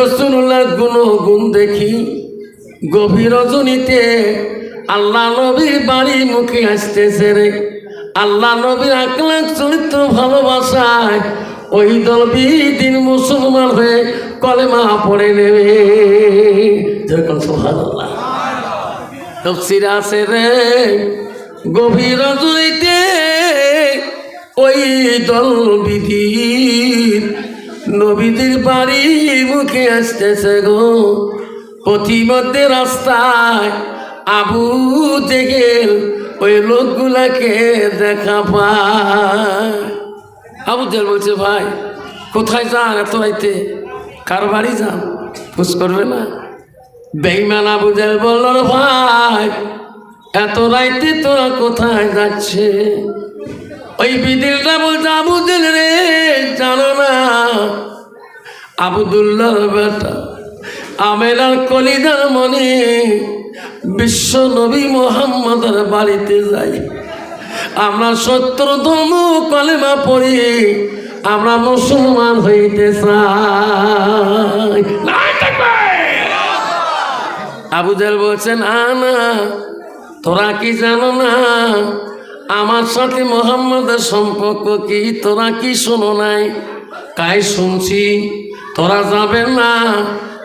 রসুল্লাহ গুণ গুণ দেখি, গভীর রজনীতে আল্লাহ নবীর বাড়ি মুখে আসতেছে রে। আল্লাহ নবীর আকলাক চরিত্র ভালোবাসায় ওই দল দিন মুসলমান হয়ে কলেমা পড়ে নেবে। যেরকম সোহান আছে রে, গভীর রজনীতে ওই দল বিধির নবীদের বাড়ি মুখে আসতেছে গো। প্রতিমধ্যে রাস্তায় আবু জেগেল ওই লোকগুলাকে দেখা পায়। আবু জেল বলছে, ভাই, কোথায় যান এত রাইতে? কার বাড়ি যান? খুশ করবে না? বেইমান আবু জেল বলল, ভাই, এত রাইতে তোরা কোথায় যাচ্ছে ওই বিদিলটা বলছে আবু রে জানো না। আবুদুল্লাহ বেটা আমেরার কলিদার মনে বিশ্ব নবী মোহাম্মদের বাড়িতে যাই। আমরা সত্তর ধর্ম কলেমা পড়ি আমরা মুসলমান হইতে চাই। নাই থাকবে। আবু জাল বলছে না না তোরা কি জানো না আমার সাথে মোহাম্মদের সম্পর্ক কি? তোরা কি শোনো নাই? কাই শুনছি, তোরা যাবে না।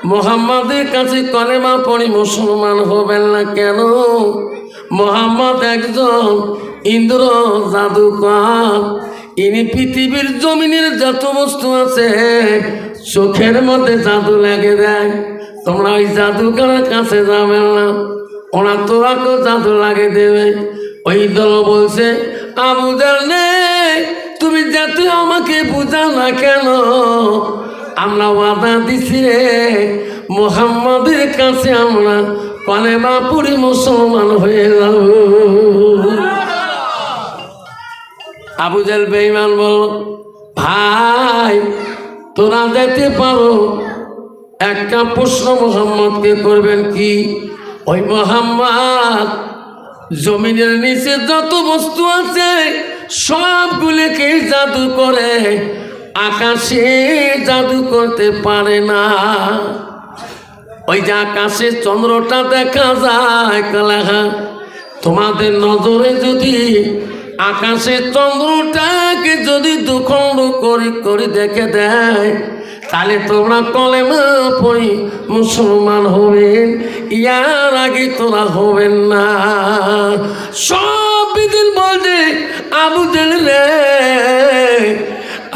মোহাম্মদের কাছে কলেমা পড়ি মুসলমান হবেন না কেন? মোহাম্মদ একজন ইন্দ্র জাদুকর। ইনি পৃথিবীর জমিনের যত বস্তু আছে, চোখের মধ্যে জাদু লেগে দেয়। তোমরা ওই জাদুকরের কাছে যাবেন না। ওরা তোরাকেও জাদু লাগে দেবে। ওই দল বলছে আবুদার নে তুমি যাতে আমাকে বুঝা না কেন? আমরা ওয়াদা দিছি রে, মোহাম্মদের কাছে আমরা কলেমা পুরি মুসলমান হয়ে যাব। আবু জাল বেঈমান বল ভাই, তোরা যেতে পারো। একটা প্রশ্ন মোহাম্মদকে করবেন কি? ওই মোহাম্মদ জমিনের নিচে যত বস্তু আছে, সবগুলোকে জাদু করে। আকাশে জাদু করতে পারে না। ওই যে আকাশে চন্দ্রটা দেখা যায়, কালাহা। তোমাদের নজরে যদি আকাশে চন্দ্রটাকে যদি দুখণ্ড করে করে দেখে দেয় তাহলে তোমরা কলেমা পড়ি মুসলমান হবেন, ইয়ার আগে তোরা হবেন না। সব বিদিন বলছে, আবু জেল রে,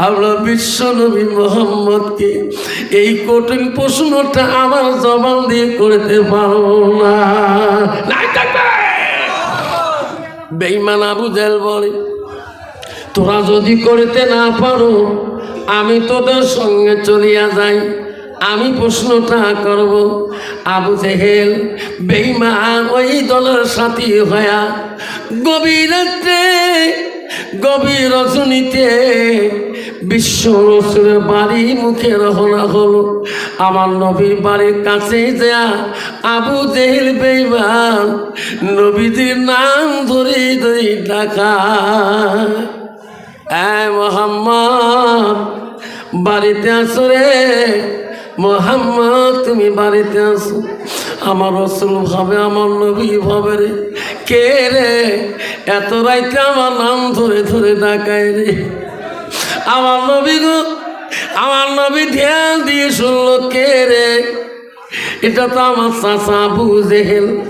আমরা বিশ্বনবী মোহাম্মদকে এই কঠিন প্রশ্নটা আমার জবান দিয়ে করতে পারব না। বেইমান আবু জেল বলে, তোরা যদি করতে না পারো আমি তোদের সঙ্গে চলিয়া যাই। আমি প্রশ্নটা করব, আবু জেহেল বেইমান ওই দলের সাথী হয়া গভীর গভীর রজনীতে বিশ্ব রসুলের বাড়ি মুখে রহনা হলো। আমার নবীর বাড়ির কাছে যা আবু জেহেল বেইমান নবীদের নাম ধরে ধরে ডাকা মোহাম্মদ, বাড়িতে আসো রে। মোহাম্মদ, তুমি বাড়িতে আসো আমার রসুল ভাবে, আমার নবী ভাবে রে। কে রে? এত রাইতে আমার নাম ধরে ধরে ডাকায় রে। আমার নবী গো, আমার নবী ধ্যান দিয়ে শুনলো, কে রে? এটা তো আমার চাষা আবু জেহেল।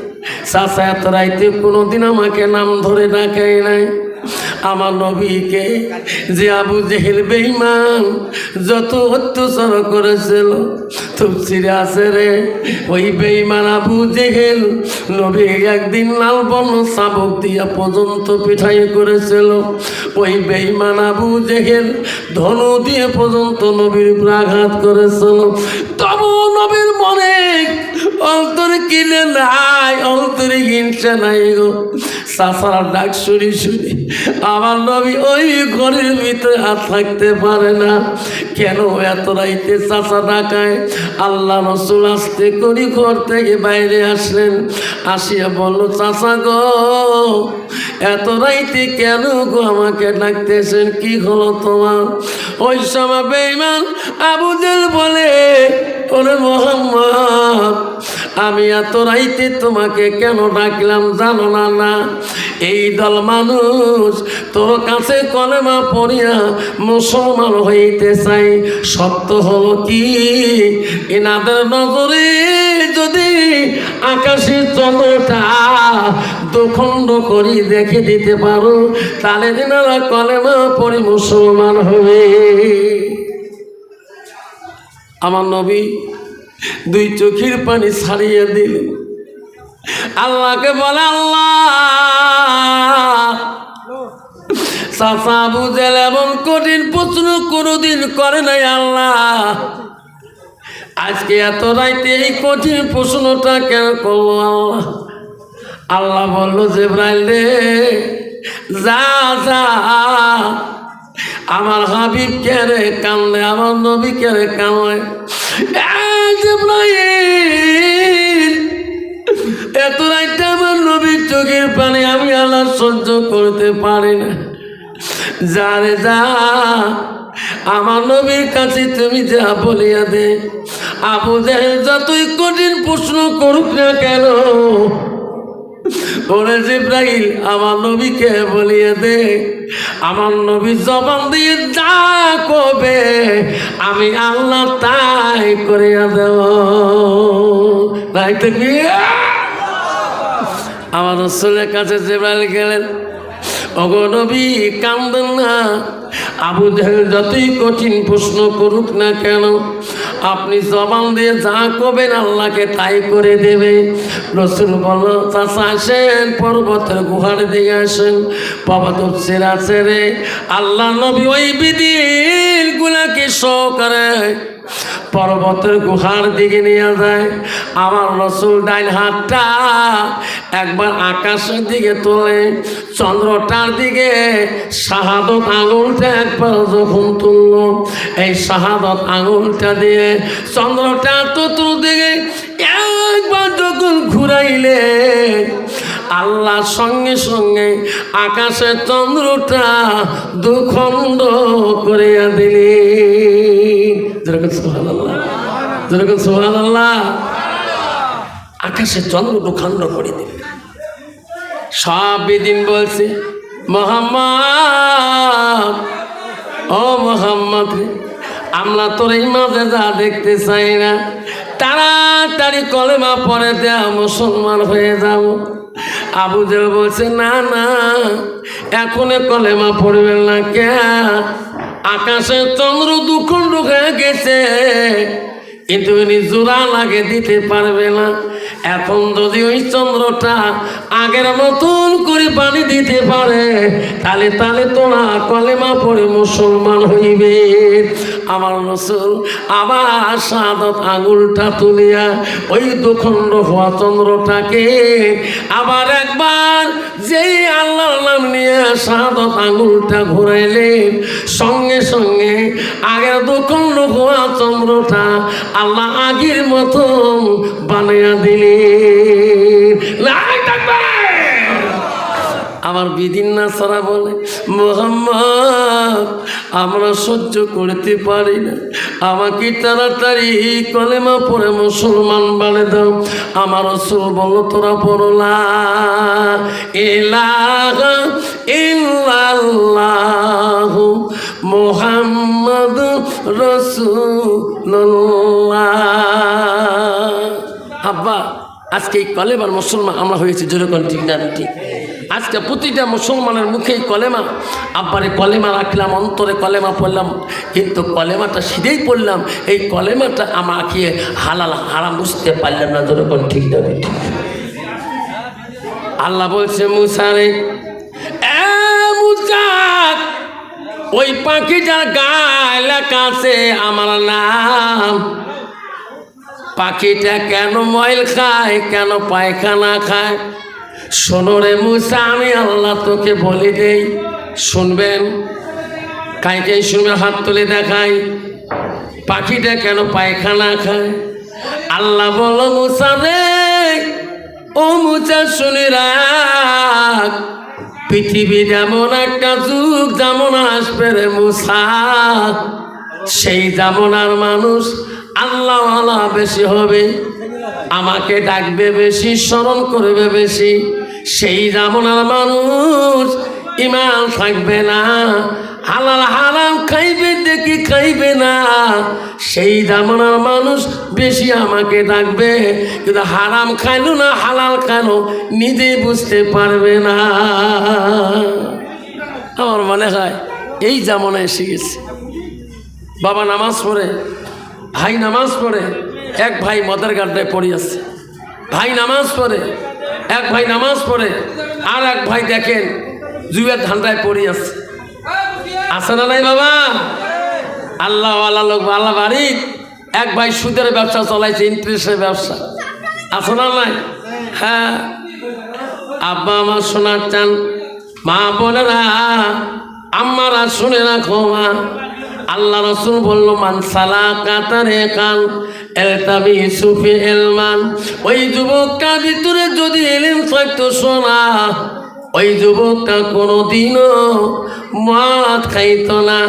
চাষা এত রাইতে কোনোদিন আমাকে নাম ধরে ডাকাই নাই। আমার নবীকে যে আবু জেহেল বেইমান যত অত্যাচার করেছিল তুলসিরে আছে রে। ওই বেইমান আবু জেহেল নবী একদিন লাল বন শাবক দিয়া পর্যন্ত পিঠাই করেছিল। ওই বেইমান আবু জেহেল ধনু দিয়ে পর্যন্ত নবীর উপর আঘাত করেছিল। মনে অন্তরে কিনে নাই, অন্তরে হিংসা নাই গো। সাসার ডাক শুনি শুনি আমার নবী ওই ঘরের ভিতরে আর থাকতে পারে না। কেন এত রাইতে চাচা ডাকায়? আল্লাহ রসুল আসতে করি ঘর থেকে বাইরে আসলেন। আসিয়া বলল, চাচা গো এত রাইতে কেন গো আমাকে ডাকতেছেন? কি হলো তোমার? ওই সময় বেইমান আবুজেল বলে, ওরে মোহাম্মদ আমি এত রাইতে তোমাকে কেন ডাকলাম জানো না না? এই দল মানুষ তোর কাছে কলেমা পড়িয়া মুসলমান হইতে চাই সত্য হলো কি? এনাদের নজরে যদি আকাশের চন্দ্রটা দুখণ্ড করি দেখে দিতে পারো, তাহলে দিনারা কলেমা পড়ি মুসলমান হবে। আমার নবী দুই চোখের পানি ছাড়িয়ে দিল। আল্লাহকে বলে, আল্লাহ। চাচা বুঝেল, এমন কঠিন প্রশ্ন কোনোদিন করে নাই আল্লাহ। আজকে এত রাইতে এই কঠিন প্রশ্নটা কেন করল আল্লাহ? আল্লাহ বলল, জেব্রাইল রে, যা যা। আমার হাবিব কেরে কানলে, আমার নবী কেরে কানলে? এত রাইতে আমার নবীর চোখের পানি আমি আল্লাহ সহ্য করতে পারি না। যারে যা, আমার নবীর কাছে তুমি যা বলিয়া দে। আবু জাহেল যতই কঠিন প্রশ্ন করুক না কেন ওরে জিব্রাইল আমার নবীকে বলিয়ে দে, আমার নবী জবান দিয়ে যা কবে, আমি আল্লাহ তাই করিয়া দেব। তাই আমার রসুলের কাছে জিব্রাইল গেলেন, ওগো নবী, কান্দেন না, আবু জাহেল যতই কঠিন প্রশ্ন করুক না কেন আপনি জবান দিয়ে যা করবেন আল্লাহকে তাই করে দেবে। রসুল বলল চাষা আসেন, পর্বতের গুহার দিকে আসেন। বাবা তো সেরা ছেড়ে আল্লাহ নবী ওই বিদির গুলাকে শো করে পর্বতের গুহার দিকে নিয়ে যায়। আমার রসুল ডাইন হাতটা একবার আকাশের দিকে তোলে, চন্দ্রটার দিকে শাহাদত আঙুলটা একবার যখন তুলল, এই শাহাদত আঙুলটা দিয়ে চন্দ্রটা চতুর্দিকে একবার যখন ঘুরাইলে, আল্লাহ সঙ্গে সঙ্গে আকাশের চন্দ্রটা দুখণ্ড করিয়া দিলি। যেরকম আল্লাহ যেরকম আল্লাহ আকাশে চন্দ্র দুখণ্ড করে দিল। সব বেদিন বলছে, মোহাম্মদ, ও মোহাম্মদ আমরা তোর এই মাঝে যা দেখতে চাই না, তাড়াতাড়ি কলেমা পরে দেয়া মুসলমান হয়ে যাব। আবু জেল বলছে, না না এখনে কলেমা পড়বেন না কে আকাশে চন্দ্র দুখণ্ড হয়ে গেছে। কিন্তু উনি জোড়া লাগে দিতে পারবে না। এখন যদি ওই চন্দ্রটা আগের মতন করে পানি দিতে পারে, তাহলে তাহলে তোরা কলেমা পড়ে মুসলমান হইবে। আমার রসুল আবার সাদত আঙুলটা তুলিয়া ওই দুখণ্ড হওয়া চন্দ্রটাকে আবার একবার যেই আল্লাহর নাম নিয়ে সাদত আঙুলটা ঘুরাইলেন। হওয়া চন্দ্রটা আল্লাহ আগের মতন বানাইয়া দিলে আবার বিদিন না সারা বলে মোহাম্মদ আমরা সহ্য করতে পারি না। আমাকে তাড়াতাড়ি কলেমা পরে মুসলমান বানে দাও। আমার রসুল বলো তোরা পড়লা ইল্লাল্লাহু মোহাম্মদ রসুল্লাহ আব্বা, আজকে এই কলেমার মুসলমান আমরা হয়েছি যেরকম ঠিক না, ঠিক। আজকে প্রতিটা মুসলমানের মুখেই কলেমা। আব্বারে কলেমা রাখলাম, অন্তরে কলেমা পড়লাম, কিন্তু কলেমাটা সিধেই পড়লাম। এই কলেমাটা আমাকে হালাল, হারাম বুঝতে পারলাম না, যেরকম ঠিক ঠিক। আল্লাহ বলছে মুসারে ওই পাখিটার গায়ে লেখা আমার নাম। পাখিটা কেন ময়ল খায়, কেন পায়খানা খায়? শোনো রে মুসা, আমি আল্লাহ তোকে বলে দেই। শুনবেন? কাইকে শুনবে হাত তুলে দেখাই। পাখিটা কেন পায়খানা খায়? আল্লাহ বলো, মুসা রে, ও মুসা, শুনে রাখ। পৃথিবী যেমন একটা যুগ, যেমন আসবে রে মুসা। সেই জামনার মানুষ আল্লাহ আল্লাহ বেশি হবে। আমাকে ডাকবে বেশি, স্মরণ করবে বেশি। সেই জামনার মানুষ ইমান থাকবে না। হালাল হারাম খাইবে দেখি খাইবে না। সেই জামানার মানুষ বেশি আমাকে ডাকবে। কিন্তু হারাম খাইলো না, হালাল খাইলো, নিজে বুঝতে পারবে না। আমার মনে হয় এই জামানা এসে গেছে। বাবা নামাজ পড়ে, ভাই নামাজ পড়ে, এক ভাই মদের গাড্ডায় পড়ে আছে। ভাই নামাজ পড়ে এক ভাই নামাজ পড়ে, আর এক ভাই দেখেন জুয়ের ধান্দায় পড়ে আছে। আছে না নাই বাবা? আল্লাহ আল্লাহ লোক, আল্লাহ বাড়ি এক ভাই সুদের ব্যবসা চলাইছে, ইন্টারেস্টের ব্যবসা। আছে না নাই? হ্যাঁ। আব্বা আমার শোনার চান মা আমারা শুনে রাখো, মা। আল্লাহ রসুল বলল, মান সালা কাতারে কান এলতাবি সুফি এলমান ওই যুবকটা ভিতরে যদি এলেন থাকতো শোনা ওই যুবকটা কোনোদিনও মদ খাইতো না।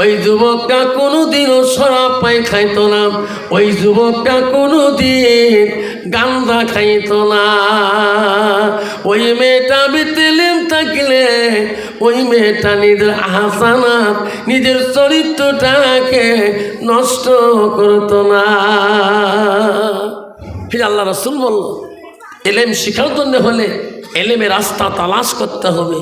ওই যুবকটা কোনোদিনও শরাব পাই খাইতো না। ওই যুবকটা কোনোদিন গান্দা খাইতো না। ওই মেয়েটা বিতেলেন থাকলে ওই মেয়েটা নিজের আহাসানা নিজের চরিত্রটাকে নষ্ট করত না। ফির আল্লাহ রসুল বলল, এলেম শিখার জন্য হলে এলেমের রাস্তা তালাশ করতে হবে।